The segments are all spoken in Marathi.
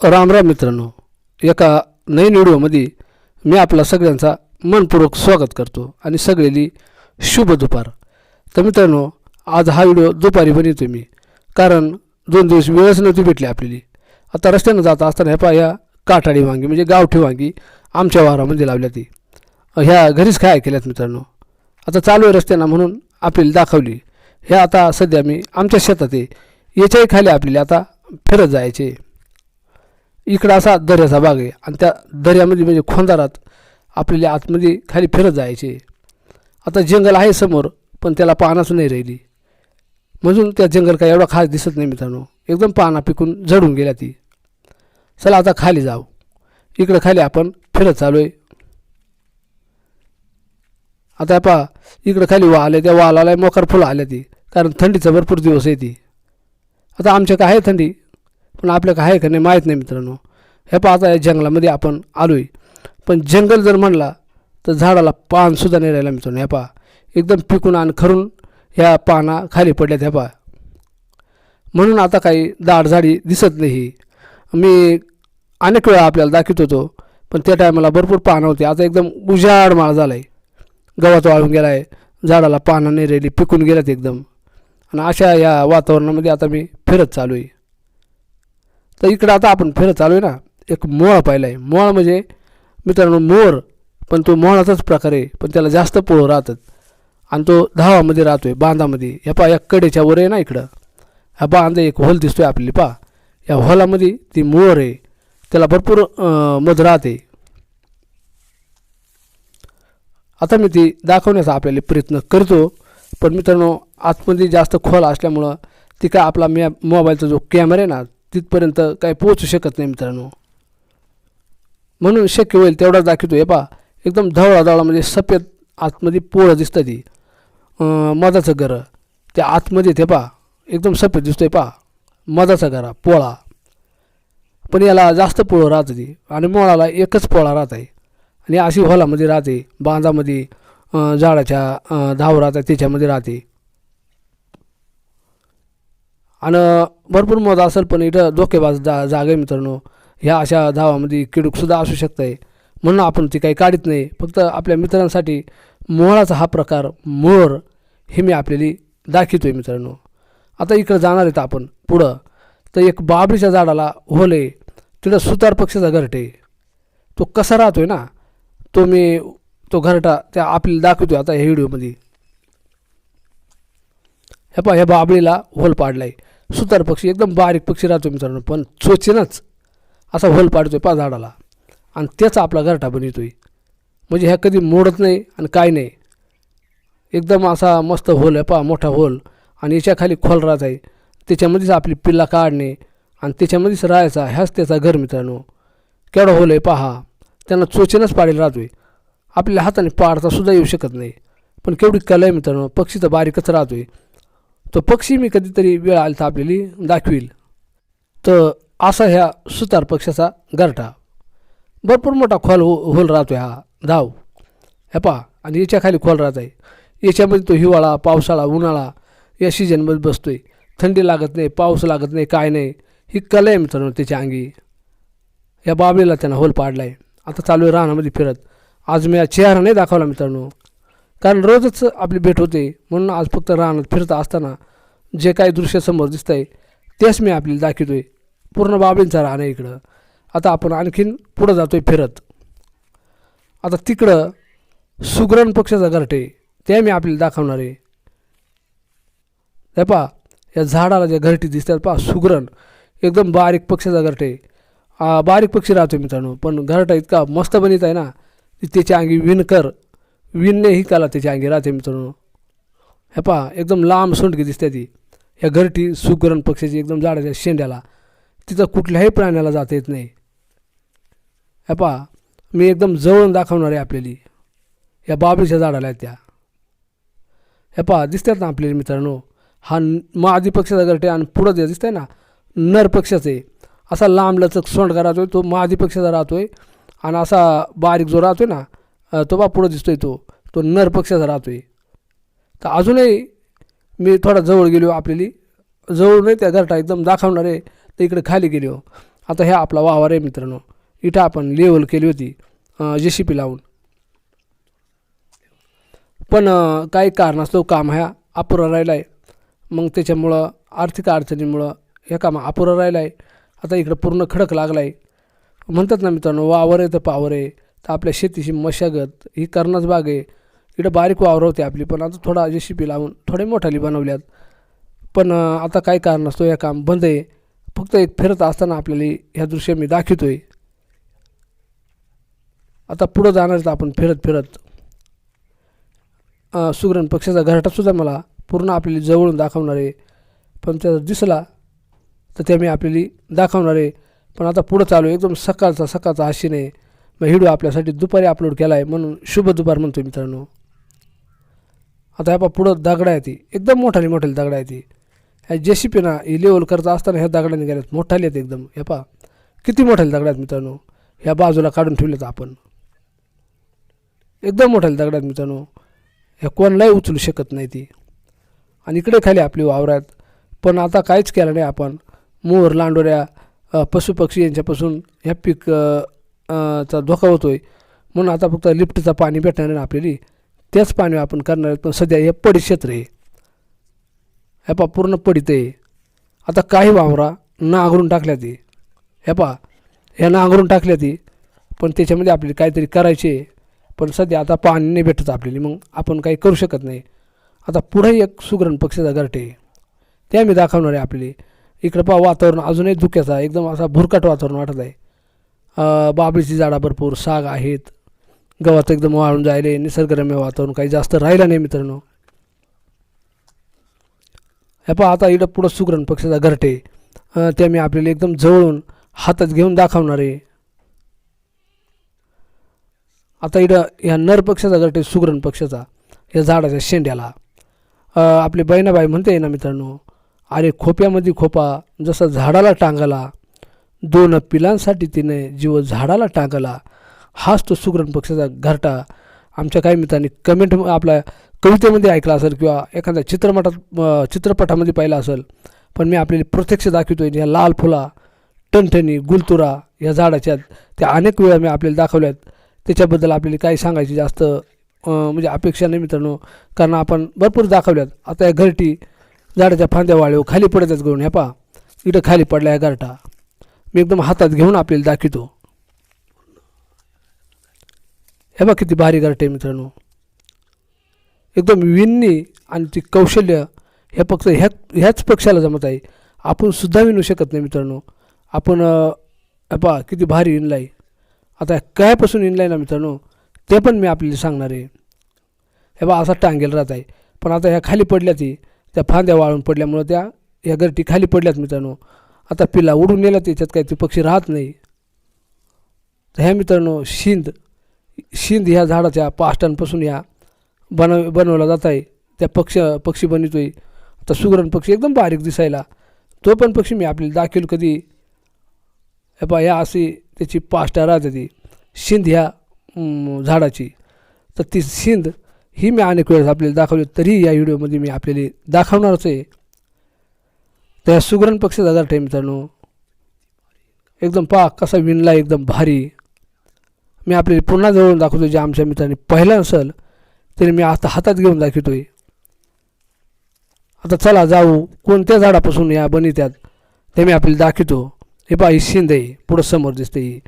राम राम मित्रांनो एका नवीन व्हिडिओमध्ये मी आपला सगळ्यांचा मनपूर्वक स्वागत करतो आणि सगळेली शुभ दुपार. तर मित्रांनो आज हा व्हिडिओ दुपारी बनवतो मी कारण दोन दिवस वेळच नव्हती भेटली आपल्याली. आता रस्त्यानं जात असताना ह्या पा ह्या काठाडी वांगी म्हणजे गावठी वांगी आमच्या वारामध्ये लावल्या ती. ह्या घरीच काय केल्यात मित्रांनो आता चालू आहे रस्त्यानं म्हणून आपल्याला दाखवली. ह्या आता सध्या मी आमच्या शेतात आहे याच्याही खाली आपल्याला आता फिरत जायचे इकडं असा दर्याचा भाग आहे. आणि त्या दर्यामध्ये म्हणजे खोंदारात आपल्याला आतमध्ये खाली फिरत जायचे. आता जंगल आहे समोर पण त्याला पानाच नाही राहिली. म्हणून त्या जंगल काय एवढा खास दिसत नाही मित्रांनो. एकदम पाना पिकून जडून गेल्या ती. चला आता खाली जाऊ. इकडं खाली आपण फिरत चालू आहे आता पहा इकडं खाली वाल आहे. त्या वालाला मोकार फुलं आल्या ती. कारण थंडीचा भरपूर दिवस आहे ती. आता आमच्या काय आहे थंडी. पण आपल्या काय आहे का नाही माहीत नाही मित्रांनो. हे पहा आता या जंगलामध्ये आपण आलो आहे पण जंगल जर म्हणला तर झाडाला पानसुद्धा नाही राहिला मित्रांनो. ह्या पहा एकदम पिकून आणि खरून ह्या पाना खाली पडल्यात ह्या पहा. म्हणून आता काही दाडझाडी दिसत नाही. मी अनेक वेळा आपल्याला दाखवत होतो पण त्या टायमाला भरपूर पानं होती. आता एकदम उजाड माळ झाला आहे गवत वाळून गेला आहे झाडाला पानं नाही राहिली पिकून गेल्यात एकदम. आणि अशा या वातावरणामध्ये आता मी फिरत चालू आहे तर इकडं आता आपण फिरत चालू आहे ना. एक मोळ पाहिला आहे मोळ म्हणजे मित्रांनो मोर. पण तो मोळाचाच प्रकार आहे. पण त्याला जास्त पोळं राहतात. आणि तो धावामध्ये राहतो आहे बांधामध्ये. ह्या पा या कडेच्या वर आहे ना इकडं. हा बांध एक होल आहे आपली पा या होलामध्ये ती मोर आहे. त्याला भरपूर मध राहते. आता मी ती दाखवण्याचा आपल्याला प्रयत्न करतो. पण मित्रांनो आतमध्ये जास्त खोल असल्यामुळं ती काय आपला मॅ मोबाईलचा जो कॅमेरा आहे ना तिथपर्यंत काही पोहोचू शकत नाही मित्रांनो. म्हणून शक्य होईल तेवढाच दाखवतो हे पा एकदम धवळा धवळा म्हणजे सफेद आतमध्ये पोळं दिसतं ती मधाचं घरं. त्या आतमध्ये ते पा एकदम सफेद दिसतोय पा मधाचा घरा पोळा. पण याला जास्त पोळं राहतं ती आणि मोळाला एकच पोळा राहत आहे. आणि अशी होलामध्ये राहते बांधामध्ये झाडाच्या धाव राहतात त्याच्यामध्ये राहते. आणि भरपूर मध असेल पण इथं धोकेबाज जा जागा आहे मित्रांनो. ह्या अशा धावामध्ये किडूकसुद्धा असू शकतं आहे म्हणून आपण ती काही काढत नाही. फक्त आपल्या मित्रांसाठी मोहराचा हा प्रकार मोर हे मी आपल्याला दाखवतो आहे मित्रांनो. आता इकडं जाणार आहेत आपण पुढं. तर एक बाबरीच्या झाडाला होले तिथं सुतार पक्षाचा घरटे तो कसा राहतो आहे ना तो मी तो घरटा त्या आपल्याला दाखवतो आता ह्या व्हिडिओमध्ये. हे पा ह्या बाबळीला होल पाडला आहे सुतार पक्षी एकदम बारीक पक्षी राहतो मित्रांनो पण चोचेनच असा होल पाडतोय पा झाडाला. आणि त्याचा आपला घरटा बनवतोय. म्हणजे ह्या कधी मोडत नाही आणि काय नाही. एकदम असा मस्त होल आहे पहा मोठा होल. आणि याच्या खाली खोल राहत आहे. त्याच्यामध्येच आपली पिल्ला काढणे आणि त्याच्यामध्येच राहायचा ह्याच त्याचा घर मित्रांनो. केवढा होल आहे पहा त्यांना चोचेनच पाडेल राहतोय. आपल्या हाताने पाडता सुद्धा येऊ शकत नाही. पण केवढी कला आहे मित्रांनो पक्षी तर बारीकच राहतोय. तो पक्षी मी कधीतरी वेळ आली तर आपल्याला दाखवील. तर असा ह्या सुतार पक्षाचा गरटा. भरपूर मोठा खोल हो होल राहतो हा. धाव. हे पहा आणि याच्या खाली खोल राहत आहे याच्यामध्ये तो हिवाळा पावसाळा उन्हाळा या सीजनमध्ये आहे थंडी लागत नाही पाऊस लागत नाही काय नाही. ही कला आहे मित्रांनो त्याच्या अंगी. या बाबळीला त्यानं होल पाडला आहे आता चालू आहे रानामध्ये फिरत. आज मी या चेहरा नाही दाखवला मित्रांनो. कारण रोजच आपली भेट होते. म्हणून आज फक्त रानात फिरत असताना जे काही दृश्य समोर दिसतं आहे तेच मी आपल्याला दाखवतो आहे पूर्ण बाबींचा राहणं आहे इकडं. आता आपण आणखीन पुढं जातो आहे फिरत. आता तिकडं सुगरण पक्षाचा घरटे ते मी आपल्याला दाखवणार आहे. हे पहा या झाडाला ज्या घरटी दिसतात पहा सुगरण. एकदम बारीक पक्षाचा घरटे बारीक पक्षी राहतो मित्रांनो पण घरटा इतका मस्त बनित आहे ना की त्याच्या अंगी विणकर विणणे ही कला त्याच्या अंगी राहते मित्रांनो. हे पहा एकदम लांब सोंडकी दिसते ती. या घरटी सुकरण पक्षाची एकदम झाडाच्या शेंड्याला. तिथं कुठल्याही प्राण्याला जाता येत नाही. हे पहा मी एकदम जवळून दाखवणार आहे आपल्याली. या बाबीच्या झाडाला आहेत त्या. हे पहा दिसतात ना आपल्याला मित्रांनो? हा मादी पक्षाचा घरटे आणि पुढं जे दिसतंय ना नर पक्षाचं आहे. असा लांब लचक सोंडका राहतोय तो मादी पक्षाचा राहतोय. आणि असा बारीक जो राहतोय ना तो बा पुढं दिसतोय तो. तो नर पक्षाचा आहे तर अजूनही मी थोडा जवळ गेलो आपल्याली. जवळ नाही त्या घरटा एकदम दाखवणार आहे. तर इकडे खाली गेलो. आता ह्या आपला वावर आहे मित्रांनो. इथं आपण लेवल केली होती जे सी पी लावून. पण काही कारणास्तव काम ह्या अपुरा राहिला आहे मग त्याच्यामुळं आर्थिक अडचणीमुळं हे काम अपुरा राहिलं आहे आता इकडं पूर्ण खडक लागला आहे म्हणतात ना मित्रांनो वावर आहे तर पावर आहे. तर आपल्या शेतीची मशागत ही करणंच बाग आहे. इकडं बारीक वावर होते आपली पण आता थोडा जे शिपी लावून थोडे मोठाली बनवल्यात पण आता आता काही असतो हे काम बंद आहे. फक्त एक फिरत असताना आपल्याला ह्या दृश्य मी दाखवतोय. आता पुढं जाणारच आपण फिरत फिरत. सुगरण पक्षाचा घरटासुद्धा मला पूर्ण आपल्याला जवळून दाखवणार आहे. पण त्याचा दिसला तर ते मी आपल्याला दाखवणार आहे. पण आता पुढं चालू आहे, एकदम सकाळचा सकाळचा आशीन आहे. मग व्हिडिओ आपल्यासाठी दुपारी अपलोड केला आहे म्हणून शुभ दुपार म्हणतो मित्रांनो. आता ह्या पहा पुढं दगडा आहे ती. एकदम मोठाली मोठाली दगडा आहे ती. ह्या जे सी पी ना ही लेवल करत असताना ह्या दगडा निघाल्यात मोठाली आहेत एकदम. हे पहा किती मोठाले दगड आहेत मित्रांनो. ह्या बाजूला काढून ठेवलेत आपण. एकदम मोठाले दगड आहेत मित्रांनो. ह्या कोणालाही उचलू शकत नाही ती. आणि इकडे खाली आपली वावरात पण आता काहीच केलं नाही आपण. मोर लांडोऱ्या पशुपक्षी यांच्यापासून ह्या पीक चा धोका होतो आहे म्हणून आता फक्त लिफ्टचं पाणी भेटणार आहे ना आपल्याला. त्याच पाणी आपण करणार आहोत. पण सध्या हे पडी क्षेत्र आहे. हे पा पूर्ण पडीत आहे. आता काही वावरा नांगरून टाकल्या ती हे पा ह्या नांगरून टाकल्या ती पण त्याच्यामध्ये आपल्याला काहीतरी करायचे पण सध्या आता पाणी नाही भेटत आपल्याला. मग आपण काही करू शकत नाही. आता पुढे एक सुगरण पक्षाचा घरटे ते आम्ही दाखवणार आहे आपले इकडं पहा वातावरण अजूनही धुक्याचं आहे. एकदम असा भुरकट वातावरण वाटत आहे. बाबळीची झाडा भरपूर साग आहेत. गवत एकदम वाळून जायले निसर्गरम्य वातावरण काही जास्त राहिलं नाही मित्रांनो. हे पहा आता इकडं पुढं सुगरण पक्षाचा घरटे. त्या ते मी आपल्याला एकदम जवळून हातात घेऊन दाखवणार आहे. आता इकडं ह्या नर पक्षाचा घरटे सुगरण पक्षाचा या झाडाच्या शेंड्याला. आपले आपली बहिणाबाई म्हणते ना मित्रांनो अरे खोप्यामध्ये खोपा जसा झाडाला टांगला दोन पिलांसाठी तिने जीव झाडाला टाकला हाच तो सुग्रण पक्षाचा घरटा. आमच्या काही मित्रांनी कमेंट आपल्या कवितेमध्ये ऐकला असेल किंवा एखाद्या चित्रपटात चित्रपटामध्ये पाहिला असेल. पण मी आपल्याला प्रत्यक्ष दाखवतोय या लाल फुला टणटणी गुलतुरा या झाडाच्या त्या अनेक वेळा मी आपल्याला दाखवल्यात. त्याच्याबद्दल आपल्याला काही सांगायची जास्त म्हणजे अपेक्षा नाही मित्रांनो. कारण आपण भरपूर दाखवल्यात. आता या घरटी झाडाच्या फांद्या वाळव खाली पडत आहेत ह्या पा इथं खाली पडला ह्या घरटा. मी एकदम हातात घेऊन आपल्याला दाखवतो. हे बा किती भारी घरटे आहे मित्रांनो. एकदम विणणी आणि ती कौशल्य हे फक्त ह्या ह्याच पक्षाला जमत आहे. आपण सुद्धा विणू शकत नाही मित्रांनो. आपण बा पहा किती भारी विणला आहे आता कायपासून विणला आहे ना मित्रांनो ते पण मी आपल्याला सांगणार आहे. हे बा असा टांगेल राहत आहे. पण आता ह्या खाली पडल्या ती त्या फांद्या वाळून पडल्यामुळं त्या ह्या गरटी खाली पडल्यात मित्रांनो. आता पिला उडून नेला त्याच्यात काही ते पक्षी राहत नाही. तर ह्या मित्रांनो शिंद शिंद ह्या झाडाच्या पाष्टांपासून ह्या बनव बनवला जात आहे त्या पक्ष पक्षी बनवतोय. आता सुगरण पक्षी एकदम बारीक दिसायला. तो पण पक्षी मी आपल्याला दाखवेल कधी. हे पहा ह्या अशी त्याची पाष्टा राहते ती. शिंद ह्या झाडाची. तर ती शिंद ही मी अनेक वेळेस आपल्याला दाखवली तरी या व्हिडिओमध्ये मी आपल्याला दाखवणारच आहे. तर या सुगरण पक्षी गाठ आहे मित्रांनो एकदम पा कसा विणला एकदम भारी. मी आपल्याला पुन्हा जवळून दाखवतो जे आमच्या मित्रांनी पहिला असेल तरी मी आता हातात घेऊन दाखवतो आहे आता चला जाऊ कोणत्या झाडापासून या बनित्यात ते मी आपल्याला दाखवतो. हे पहा ही शिंद आहे पुढं समोर दिसते ही.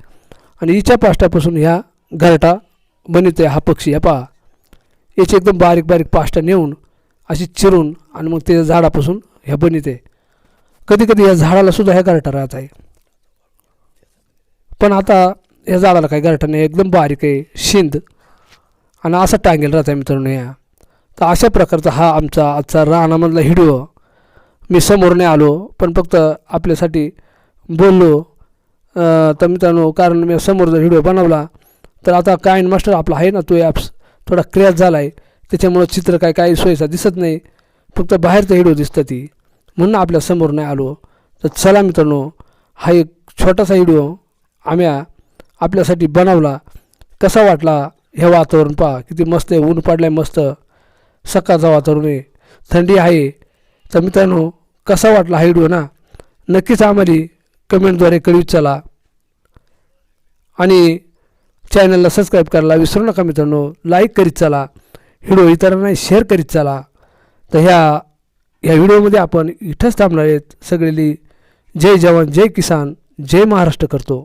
आणि हिच्या पाष्टापासून ह्या घरटा बनित आहे हा पक्षी हे पहा. याची एकदम बारीक बारीक पाष्टा नेऊन अशी चिरून आणि मग ते झाडापासून ह्या बनित आहे कधी कधी या झाडाला सुद्धा ह्या गारठा राहत आहे. पण आता या झाडाला काय गारठा नाही एकदम बारीक आहे शिंद. आणि असा टांगेल राहत आहे मित्रांनो या. तर अशा प्रकारचा हा आमचा आजचा रानामधला व्हिडिओ मी समोर नाही आलो पण फक्त आपल्यासाठी बोललो. तर मित्रांनो कारण मी समोर जर व्हिडिओ बनवला तर आता कायन मास्टर आपला आहे ना तो ॲप्स थोडा क्रॅश झाला आहे त्याच्यामुळं चित्र काय काही सोयीचा दिसत नाही. फक्त बाहेरचा व्हिडिओ दिसतं ती. म्हणून आपल्यासमोर नाही आलो. तर चला मित्रांनो हा एक छोटासा व्हिडिओ आम्ही आपल्यासाठी बनवला. कसा वाटला हे वातावरण पहा. किती मस्त आहे. ऊन पडलं आहे मस्त. सकाळचं वातावरण आहे. थंडी आहे. तर मित्रांनो कसा वाटला हा व्हिडिओ ना? नक्कीच आम्हाला कमेंटद्वारे कळवीत चला. आणि चॅनलला सबस्क्राईब करायला विसरू नका मित्रांनो. लाईक करीत चला. व्हिडिओ इतरांना शेअर करीत चला. तर ह्या या व्हिडिओमध्ये आपण इथंच थांबणार आहेत. सगळेली जय जवान जय किसान जय महाराष्ट्र करतो.